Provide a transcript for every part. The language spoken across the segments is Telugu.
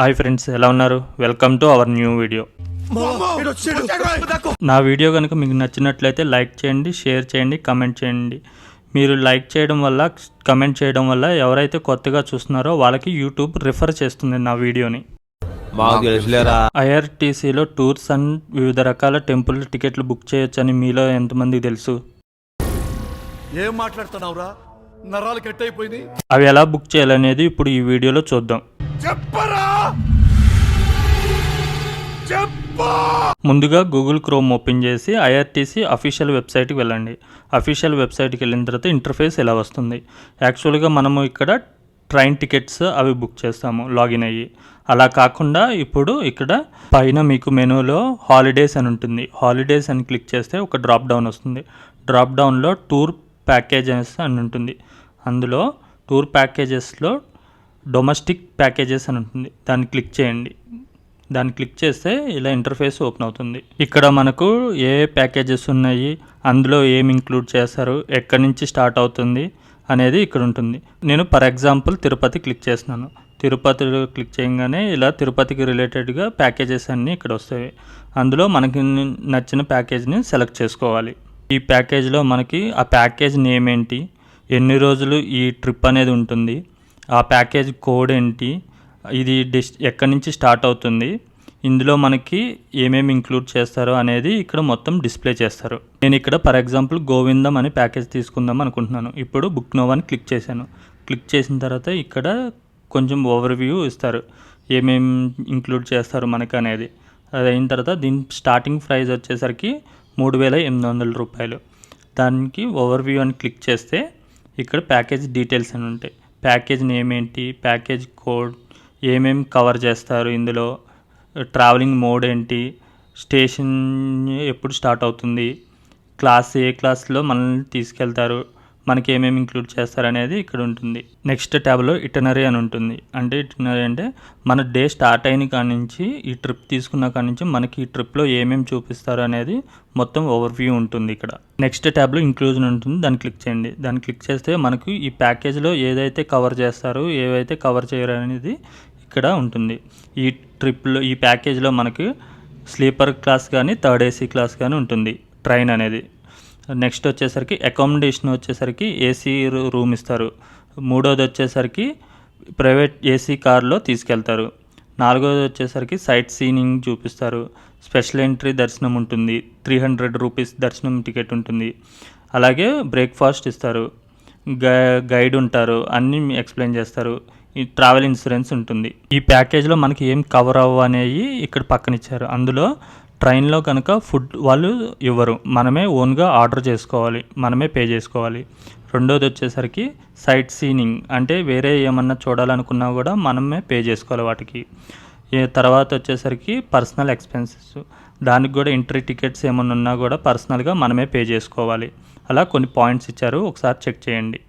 హాయ్ ఫ్రెండ్స్ ఎలా ఉన్నారు? Welcome to our new video నా వీడియో కనుక మీకు నచ్చినట్లయితే లైక్ చేయండి షేర్ చేయండి కమెంట్ చేయండి. మీరు లైక్ చేయడం వల్ల కమెంట్ చేయడం వల్ల ఎవరైతే కొత్తగా చూస్తున్నారో వాళ్ళకి యూట్యూబ్ రిఫర్ చేస్తుంది నా వీడియోని ఐఆర్టీసీలో టూర్స్ అండ్ వివిధ రకాల టెంపుల్ టికెట్లు బుక్ చేయొచ్చని మీలో ఎంతమందికి తెలుసు? ఏం మాట్లాడుతున్నావురా? నరాలు కట్ అయిపోయింది అవి ఎలా బుక్ చేయాలనేది ఇప్పుడు ఈ వీడియోలో చూద్దాం. చెప్పరా? చెప్పా ముందుగా గూగుల్ క్రోమ్ ఓపెన్ చేసి ఐఆర్టీసీ అఫీషియల్ వెబ్సైట్కి వెళ్ళండి. అఫీషియల్ వెబ్సైట్కి వెళ్ళిన తర్వాత ఇంటర్ఫేస్ ఎలా వస్తుంది? యాక్చువల్గా మనము ఇక్కడ ట్రైన్ టికెట్స్ అవి బుక్ చేస్తాము లాగిన్ అయ్యి. అలా కాకుండా ఇప్పుడు ఇక్కడ పైన మీకు మెనూలో హాలిడేస్ అని ఉంటుంది. హాలిడేస్ అని క్లిక్ చేస్తే ఒక డ్రాప్ డౌన్ వస్తుంది. డ్రాప్ డౌన్లో టూర్ ప్యాకేజెస్ అని ఉంటుంది. అందులో టూర్ ప్యాకేజెస్లో డొమెస్టిక్ ప్యాకేజెస్ అని ఉంటుంది. దాన్ని క్లిక్ చేయండి. దాన్ని క్లిక్ చేస్తే ఇలా ఇంటర్ఫేస్ ఓపెన్ అవుతుంది. ఇక్కడ మనకు ఏ ప్యాకేజెస్ ఉన్నాయి అందులో ఏం ఇంక్లూడ్ చేస్తారు ఎక్కడి నుంచి స్టార్ట్ అవుతుంది అనేది ఇక్కడ ఉంటుంది. నేను ఫర్ ఎగ్జాంపుల్ తిరుపతి క్లిక్ చేస్తున్నాను. తిరుపతి క్లిక్ చేయగానే ఇలా తిరుపతికి రిలేటెడ్గా ప్యాకేజెస్ అన్నీ ఇక్కడ వస్తాయి. అందులో మనకి నచ్చిన ప్యాకేజ్ని సెలెక్ట్ చేసుకోవాలి. ఈ ప్యాకేజ్లో మనకి ఆ ప్యాకేజ్ నేమ్ ఏంటి ఎన్ని రోజులు ఈ ట్రిప్ అనేది ఉంటుంది ఆ ప్యాకేజ్ కోడ్ ఏంటి ఇది డిస్ ఎక్కడి నుంచి స్టార్ట్ అవుతుంది ఇందులో మనకి ఏమేమి ఇంక్లూడ్ చేస్తారో అనేది ఇక్కడ మొత్తం డిస్ప్లే చేస్తారు. నేను ఇక్కడ ఫర్ ఎగ్జాంపుల్ గోవిందం అనే ప్యాకేజ్ తీసుకుందాం అనుకుంటున్నాను. ఇప్పుడు బుక్ నో అని క్లిక్ చేశాను. క్లిక్ చేసిన తర్వాత ఇక్కడ కొంచెం ఓవర్ వ్యూ ఇస్తారు. ఏమేమి ఇంక్లూడ్ చేస్తారు మనకి అనేది. అది అయిన తర్వాత దీని స్టార్టింగ్ ప్రైస్ వచ్చేసరికి మూడు వేల ఎనిమిది వందల రూపాయలు. దానికి ఓవర్ వ్యూ అని క్లిక్ చేస్తే ఇక్కడ ప్యాకేజ్ డీటెయిల్స్ అని ఉంటాయి. ప్యాకేజ్ నేమ్ ఏంటి? ప్యాకేజ్ కోడ్ ఏమేమి కవర్ చేస్తారు? ఇందులో ట్రావెలింగ్ మోడ్ ఏంటి? స్టేషన్ ఎప్పుడు స్టార్ట్ అవుతుంది? క్లాస్ ఏ క్లాస్లో మనల్ని తీసుకెళ్తారు? మనకి ఏమేమి ఇంక్లూడ్ చేస్తారనేది ఇక్కడ ఉంటుంది నెక్స్ట్ ట్యాబ్లో ఇటనరీ అని ఉంటుంది. అంటే ఇటనరీ అంటే మన డే స్టార్ట్ అయిన కాడి నుంచి ఈ ట్రిప్ తీసుకున్న కాడి నుంచి మనకి ఈ ట్రిప్లో ఏమేమి చూపిస్తారు అనేది మొత్తం ఓవర్ వ్యూ ఉంటుంది ఇక్కడ. నెక్స్ట్ ట్యాబ్లో ఇంక్లూజన్ ఉంటుంది. దాన్ని క్లిక్ చేయండి. దాన్ని క్లిక్ చేస్తే మనకు ఈ ప్యాకేజ్లో ఏదైతే కవర్ చేస్తారు ఏవైతే కవర్ చేయరు అనేది ఇక్కడ ఉంటుంది. ఈ ట్రిప్లో ఈ ప్యాకేజ్లో మనకి స్లీపర్ క్లాస్ కానీ థర్డ్ ఏసీ క్లాస్ కానీ ఉంటుంది. ట్రైన్ అనేది. నెక్స్ట్ వచ్చేసరికి అకామిడేషన్ వచ్చేసరికి ఏసీ రూమ్ ఇస్తారు. మూడోది వచ్చేసరికి ప్రైవేట్ ఏసీ కార్లో తీసుకెళ్తారు. నాలుగోది వచ్చేసరికి సైట్ సీనింగ్ చూపిస్తారు. స్పెషల్ ఎంట్రీ దర్శనం ఉంటుంది. త్రీ హండ్రెడ్ రూపీస్ దర్శనం టికెట్ ఉంటుంది. అలాగే బ్రేక్ఫాస్ట్ ఇస్తారు. గైడ్ ఉంటారు. అన్నీ ఎక్స్ప్లెయిన్ చేస్తారు. ఈ ట్రావెల్ ఇన్సూరెన్స్ ఉంటుంది. ఈ ప్యాకేజ్లో మనకి ఏం కవర్ అవ్వనేవి ఇక్కడ పక్కన ఇచ్చారు. అందులో ట్రైన్లో కనుక ఫుడ్ వాళ్ళు ఇవ్వరు. మనమే ఓన్గా ఆర్డర్ చేసుకోవాలి. మనమే పే చేసుకోవాలి. రెండోది వచ్చేసరికి సైట్ సీనింగ్ అంటే వేరే ఏమన్నా చూడాలనుకున్నా కూడా మనమే పే చేసుకోవాలి వాటికి. తర్వాత వచ్చేసరికి పర్సనల్ ఎక్స్పెన్సెస్. దానికి కూడా ఎంట్రీ టికెట్స్ ఏమన్నా ఉన్నా కూడా పర్సనల్గా మనమే పే చేసుకోవాలి. అలా కొన్ని పాయింట్స్ ఇచ్చారు. ఒకసారి చెక్ చేయండి.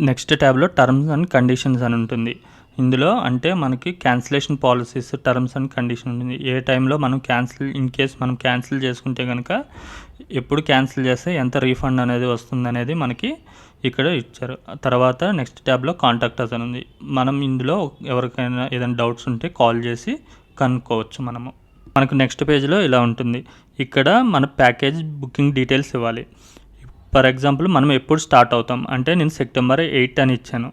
నెక్స్ట్ ట్యాబ్లో టర్మ్స్ అండ్ కండిషన్స్ అని ఉంటుంది. ఇందులో అంటే మనకి cancellation policies terms and condition ఉంటుంది ఏ టైంలో మనం క్యాన్సిల్ ఇన్ కేస్ మనం క్యాన్సిల్ చేసుకుంటే కనుక ఎప్పుడు క్యాన్సిల్ చేస్తే ఎంత రీఫండ్ అనేది వస్తుంది అనేది మనకి ఇక్కడ ఇచ్చారు. తర్వాత నెక్స్ట్ ట్యాబ్లో కాంటాక్ట్ అని ఉంది. మనం ఇందులో ఎవరికైనా ఏదైనా డౌట్స్ ఉంటే కాల్ చేసి కనుక్కోవచ్చు మనము. మనకు నెక్స్ట్ పేజ్లో ఇలా ఉంటుంది. ఇక్కడ మన ప్యాకేజ్ బుకింగ్ డీటెయిల్స్ ఇవ్వాలి. ఫర్ ఎగ్జాంపుల్ మనం ఎప్పుడు స్టార్ట్ అవుతాం అంటే నేను సెప్టెంబర్ ఎయిట్ అని ఇచ్చాను.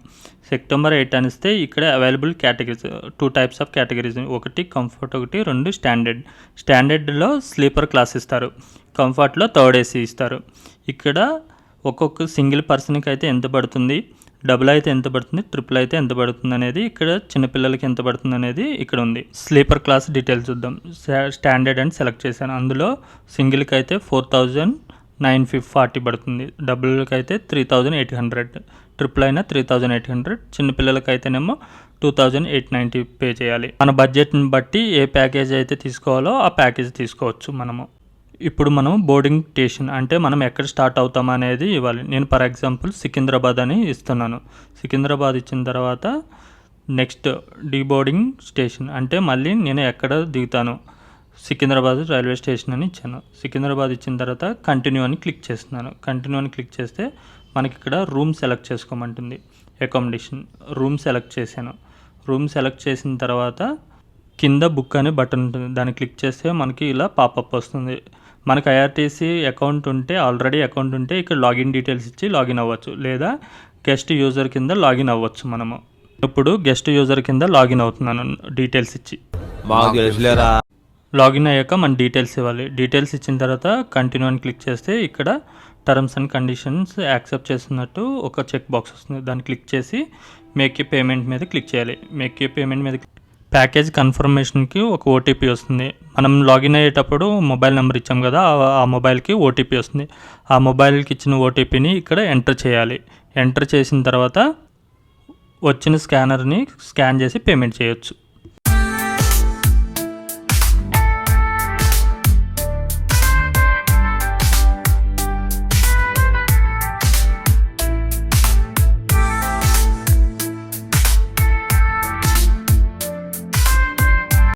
సెప్టెంబర్ ఎయిట్ అని ఇస్తే ఇక్కడ available categories two types of categories ఒకటి కంఫర్ట్ ఒకటి రెండు స్టాండర్డ్. స్టాండర్డ్లో స్లీపర్ క్లాస్ ఇస్తారు. కంఫర్ట్లో థర్డ్ ఏసీ ఇస్తారు. ఇక్కడ ఒక్కొక్క సింగిల్ పర్సన్కి అయితే ఎంత పడుతుంది? డబుల్ అయితే ఎంత పడుతుంది? ట్రిపుల్ అయితే ఎంత పడుతుంది అనేది ఇక్కడ చిన్నపిల్లలకి ఎంత పడుతుంది అనేది ఇక్కడ ఉంది. స్లీపర్ క్లాస్ డీటెయిల్స్ చూద్దాం. స్టాండర్డ్ అని సెలెక్ట్ చేశాను. అందులో సింగిల్కి అయితే four thousand nine fif forty పడుతుంది. డబుల్కి అయితే three thousand eight hundred. Triple అయినా త్రీ థౌజండ్ ఎయిట్ హండ్రెడ్. చిన్నపిల్లలకి అయితేనేమో two thousand eight ninety pay చేయాలి. మన బడ్జెట్ని బట్టి ఏ ప్యాకేజ్ అయితే తీసుకోవాలో ఆ ప్యాకేజ్ తీసుకోవచ్చు మనము. ఇప్పుడు మనం బోర్డింగ్ స్టేషన్ అంటే మనం ఎక్కడ స్టార్ట్ అవుతాం అనేది ఇవ్వాలి. నేను ఫర్ ఎగ్జాంపుల్ సికింద్రాబాద్ అని ఇస్తున్నాను. సికింద్రాబాద్ ఇచ్చిన తర్వాత నెక్స్ట్ డీబోర్డింగ్ స్టేషన్ అంటే మళ్ళీ నేను ఎక్కడ దిగుతాను? సికింద్రాబాద్ రైల్వే స్టేషన్ అని ఇచ్చాను. సికింద్రాబాద్ ఇచ్చిన తర్వాత కంటిన్యూ అని క్లిక్ చేస్తున్నాను. కంటిన్యూ అని క్లిక్ చేస్తే మనకి ఇక్కడ రూమ్ సెలెక్ట్ చేసుకోమంటుంది. అకామిడేషన్ రూమ్ సెలెక్ట్ చేశాను. రూమ్ సెలెక్ట్ చేసిన తర్వాత కింద బుక్ అనే బటన్ ఉంటుంది. దాన్ని క్లిక్ చేస్తే మనకి ఇలా పాపప్ వస్తుంది. మనకి ఐఆర్టీసీ అకౌంట్ ఉంటే ఆల్రెడీ అకౌంట్ ఉంటే ఇక్కడ లాగిన్ డీటెయిల్స్ ఇచ్చి లాగిన్ అవ్వచ్చు. లేదా గెస్ట్ యూజర్ కింద లాగిన్ అవ్వచ్చు మనము. ఇప్పుడు గెస్ట్ యూజర్ కింద లాగిన్ అవుతున్నాను డీటెయిల్స్ ఇచ్చి. మాకు తెలుసులేరా? లాగిన్ అయ్యాక మన డీటెయిల్స్ ఇవ్వాలి. డీటెయిల్స్ ఇచ్చిన తర్వాత కంటిన్యూ అని క్లిక్ చేస్తే ఇక్కడ టర్మ్స్ అండ్ కండిషన్స్ యాక్సెప్ట్ చేస్తున్నట్టు ఒక చెక్ బాక్స్ వస్తుంది. దాన్ని క్లిక్ చేసి మేక్ ఏ పేమెంట్ మీద క్లిక్ చేయాలి. మేక్ ఏ పేమెంట్ మీద ప్యాకేజ్ కన్ఫర్మేషన్కి ఒక ఓటీపీ వస్తుంది. మనం లాగిన్ అయ్యేటప్పుడు మొబైల్ నెంబర్ ఇచ్చాం కదా ఆ- ఆ మొబైల్కి ఓటీపీ వస్తుంది. ఆ మొబైల్కి ఇచ్చిన ఓటీపీని ఇక్కడ ఎంటర్ చేయాలి. ఎంటర్ చేసిన తర్వాత వచ్చిన స్కానర్ని స్కాన్ చేసి పేమెంట్ చేయొచ్చు.